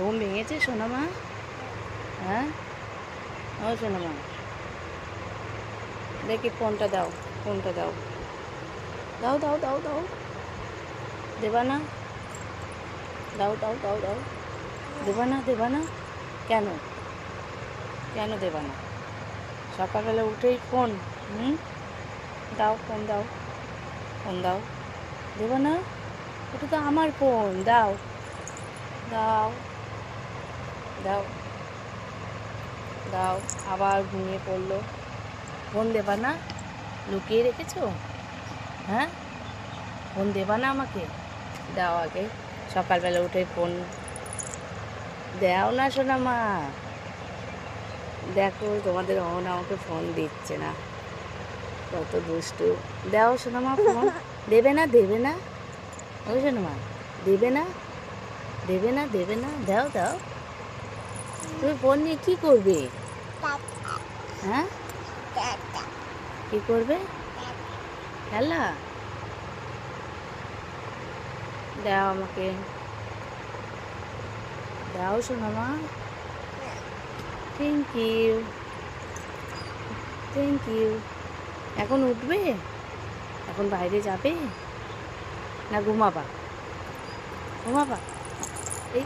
ঘুম ভেঙেছে সোনামা হ্যাঁ? ও সোনামা দেখি ফোনটা দাও ফোনটা দাও। দাও দাও দাও দাও। দেবা না? দাও দাও দাও দাও। দেবা না দেবা না? কেন? কেন দেবা না? সকালবেলা উঠেই ফোন, হুম? দাও, ফোন দাও। ফোন দাও। দেবো না? ওটা তো আমার ফোন, দাও। দাও। দাও। দাও, আবার ঘুমিয়ে পড়ল। ফোন দেবা না? লুকিয়ে রেখেছো? হ্যাঁ? ফোন দেবা না আমাকে? দাও আগে। সকালবেলা উঠে ফোন দাও না শোনা মা দেখো, তোমাদের অহন আমাকে ফোন দিচ্ছে না। কত দুষ্টু। দাও শোনা মা ফোন। দেবে না দেবে না। ওই শোনো মা দেবে না? দেবে না দেবে না? দাও দাও। তুমি ফোন নিয়ে কি করবে? হ্যাঁ? কি করবে? খেলা? দাও আমাকে। দাও শোনো মা। থ্যাংক ইউ থ্যাংক ইউ এখন উঠবে? এখন বাইরে যাবে? না ঘুমাবা? ঘুমাবা? এই